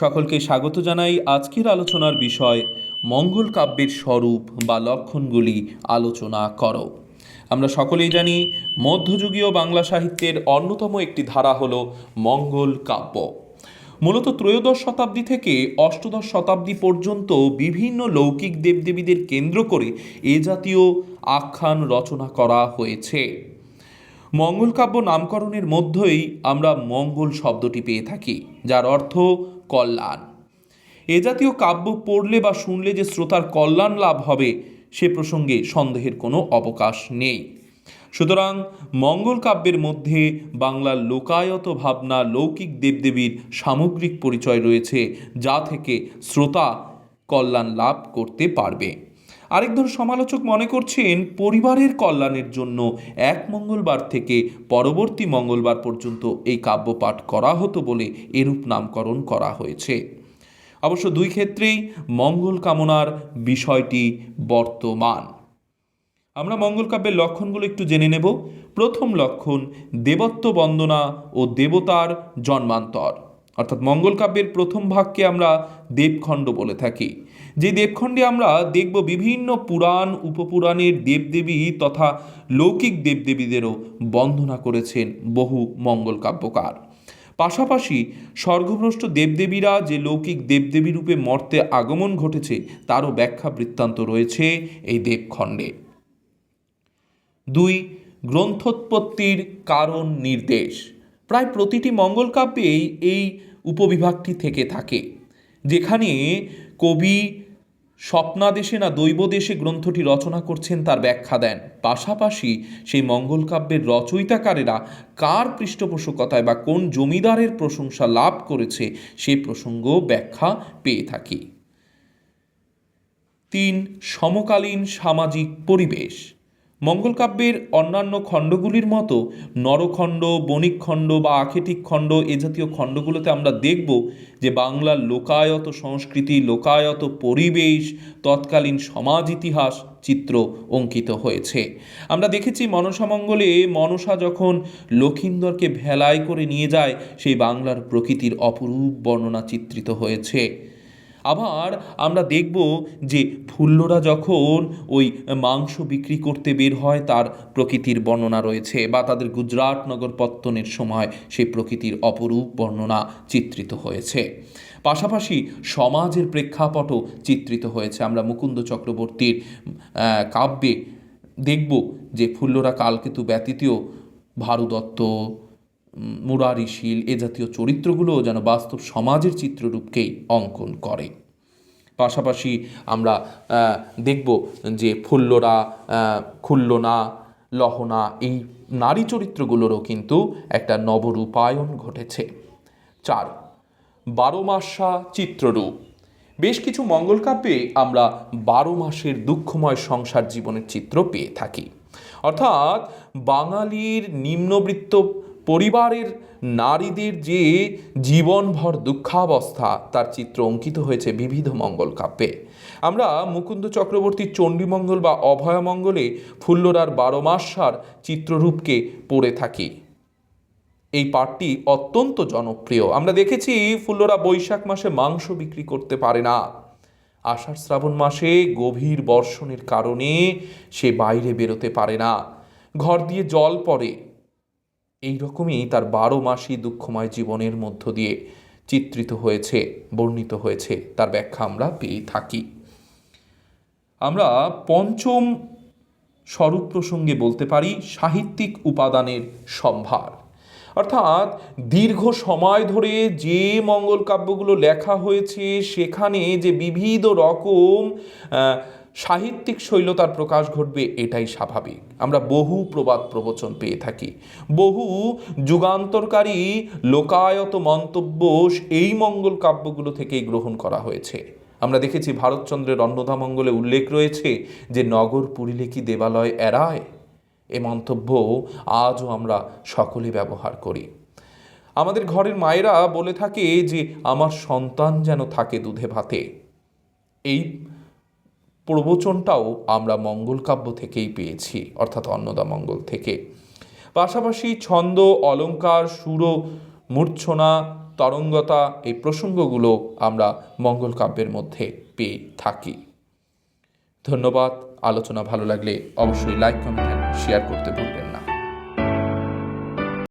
সকলকে স্বাগত জানাই আজকের আলোচনার বিষয়, মঙ্গল কাব্যের স্বরূপ বা লক্ষণগুলি আলোচনা করো। আমরা সকলেই জানি, মধ্যযুগীয় বাংলা সাহিত্যের অন্যতম একটি ধারা হল মঙ্গল কাব্য। মূলত ত্রয়োদশ শতাব্দী থেকে অষ্টদশ শতাব্দী পর্যন্ত বিভিন্ন লৌকিক দেবদেবীদের কেন্দ্র করে এ জাতীয় আখ্যান রচনা করা হয়েছে। মঙ্গল কাব্য নামকরণের মধ্যেই আমরা মঙ্গল শব্দটি পেয়ে থাকি, যার অর্থ কল্যাণ। এ জাতীয় কাব্য পড়লে বা শুনলে যে শ্রোতার কল্যাণ লাভ হবে, সে প্রসঙ্গে সন্দেহের কোনো অবকাশ নেই। সুতরাং মঙ্গল কাব্যের মধ্যে বাংলার লোকায়ত ভাবনা, লৌকিক দেবদেবীর সামগ্রিক পরিচয় রয়েছে, যা থেকে শ্রোতা কল্যাণ লাভ করতে পারবে। আরেকজন সমালোচক মনে করছেন, পরিবারের কল্যাণের জন্য এক মঙ্গলবার থেকে পরবর্তী মঙ্গলবার পর্যন্ত এই কাব্য পাঠ করা হতো বলে এরূপ নামকরণ করা হয়েছে। অবশ্য দুই ক্ষেত্রেই মঙ্গল কামনার বিষয়টি বর্তমান। আমরা মঙ্গল কাব্যের লক্ষণগুলো একটু জেনে নেব। প্রথম লক্ষণ, দেবত্ব বন্দনা ও দেবতার জন্মান্তর। অর্থাৎ মঙ্গল কাব্যের প্রথম ভাগকে আমরা দেবখণ্ড বলে থাকি। যে দেবখণ্ডে আমরা দেখব বিভিন্ন পুরাণ, উপপুরাণের দেবদেবী তথা লৌকিক দেবদেবীদেরও বন্দনা করেছেন বহু মঙ্গল কাব্যকার। পাশাপাশি স্বর্গভ্রষ্ট দেবদেবীরা যে লৌকিক দেবদেবী রূপে মর্তে আগমন ঘটেছে, তারও ব্যাখ্যা বৃত্তান্ত রয়েছে এই দেবখণ্ডে। দুই, গ্রন্থোৎপত্তির কারণ নির্দেশ। প্রায় প্রতিটি মঙ্গল কাব্যেই এই উপবিভাগটি থেকে থাকে, যেখানে কবি স্বপ্নাদেশে না দৈবদেশে গ্রন্থটি রচনা করছেন তার ব্যাখ্যা দেন। পাশাপাশি সেই মঙ্গলকাব্যের রচয়িতাকারেরা কার পৃষ্ঠপোষকতায় বা কোন জমিদারের প্রশংসা লাভ করেছে সে প্রসঙ্গ ব্যাখ্যা পেয়ে থাকি। তিন, সমকালীন সামাজিক পরিবেশ। মঙ্গল কাব্যের অন্যান্য খণ্ডগুলির মতো নরখণ্ড, বণিকখণ্ড বা আখেটিক খণ্ড এ জাতীয় খণ্ডগুলোতে আমরা দেখব যে বাংলার লোকায়ত সংস্কৃতি, লোকায়ত পরিবেশ, তৎকালীন সমাজ ইতিহাস চিত্র অঙ্কিত হয়েছে। আমরা দেখেছি মনসামঙ্গলে মনসা যখন লক্ষিন্দরকে ভেলায় করে নিয়ে যায়, সেই বাংলার প্রকৃতির অপরূপ বর্ণনা চিত্রিত হয়েছে। আবার আমরা দেখব যে ফুল্লরা যখন ওই মাংস বিক্রি করতে বের হয় তার প্রকৃতির বর্ণনা রয়েছে বা তাদের গুজরাট নগর পত্তনের সময় সেই প্রকৃতির অপরূপ বর্ণনা চিত্রিত হয়েছে। পাশাপাশি সমাজের প্রেক্ষাপটও চিত্রিত হয়েছে। আমরা মুকুন্দ চক্রবর্তীর কাব্যে দেখব যে ফুল্লরা কালকেতু ব্যতীতীয় ভারুদত্ত উম, মুরারিশীল, এ জাতীয় চরিত্রগুলো যেন বাস্তব সমাজের চিত্ররূপকেই অঙ্কন করে। পাশাপাশি আমরা দেখব যে ফুল্লরা খুল্লনা, লহনা এই নারী চরিত্রগুলোরও কিন্তু একটা নবরূপায়ণ ঘটেছে। চার, বারো মাসা চিত্ররূপ। বেশ কিছু মঙ্গল কাব্যে আমরা বারো মাসের দুঃখময় সংসার জীবনের চিত্র পেয়ে থাকি। অর্থাৎ বাঙালির নিম্নবৃত্ত পরিবারের নারীদের যে জীবনভর দুঃখাবস্থা, তার চিত্র অঙ্কিত হয়েছে বিবিধ মঙ্গল কাব্যে। আমরা মুকুন্দ চক্রবর্তীর চণ্ডীমঙ্গল বা অভয়মঙ্গলে ফুল্লরার বারো মাসার চিত্ররূপকে পড়ে থাকি। এই পাঠটি অত্যন্ত জনপ্রিয়। আমরা দেখেছি ফুল্লরা বৈশাখ মাসে মাংস বিক্রি করতে পারে না। আষাঢ় শ্রাবণ মাসে গভীর বর্ষণের কারণে সে বাইরে বেরোতে পারে না। ঘর দিয়ে জল পড়ে। এই রকমই তার বারো মাসই দুঃখময় জীবনের মধ্য দিয়ে চিত্রিত হয়েছে, বর্ণিত হয়েছে। তার ব্যাখ্যা আমরা পেয়ে থাকি। আমরা পঞ্চম স্বরূপ প্রসঙ্গে বলতে পারি সাহিত্যিক উপাদানের সম্ভার। অর্থাৎ দীর্ঘ সময় ধরে যে মঙ্গল কাব্যগুলো লেখা হয়েছে, সেখানে যে বিবিধ রকম সাহিত্যিক শৈলতার প্রকাশ ঘটবে এটাই স্বাভাবিক। আমরা বহু প্রবাদ প্রবচন পেয়ে থাকি। বহু যুগান্তরকারী লোকায়ত মন্তব্য এই মঙ্গল কাব্যগুলো থেকেই গ্রহণ করা হয়েছে। আমরা দেখেছি ভারতচন্দ্রের অন্নদামঙ্গলে উল্লেখ রয়েছে যে, নগর পুরিলে কি দেবালয় এড়ায়? এ মন্তব্য আজও আমরা সকলে ব্যবহার করি। আমাদের ঘরের মায়েরা বলে থাকে যে, আমার সন্তান যেন থাকে দুধে ভাতে। এই প্রবচনটাও আমরা মঙ্গল কাব্য থেকেই পেয়েছি, অর্থাৎ অন্নদা মঙ্গল থেকে। পাশাপাশি ছন্দ অলঙ্কার সুর, মূর্ছনা, তরঙ্গতা এই প্রসঙ্গগুলো আমরা মঙ্গল কাব্যের মধ্যে পেয়ে থাকি। ধন্যবাদ। আলোচনা ভালো লাগলে অবশ্যই লাইক কমেন্ট শেয়ার করতে ভুলবেন না।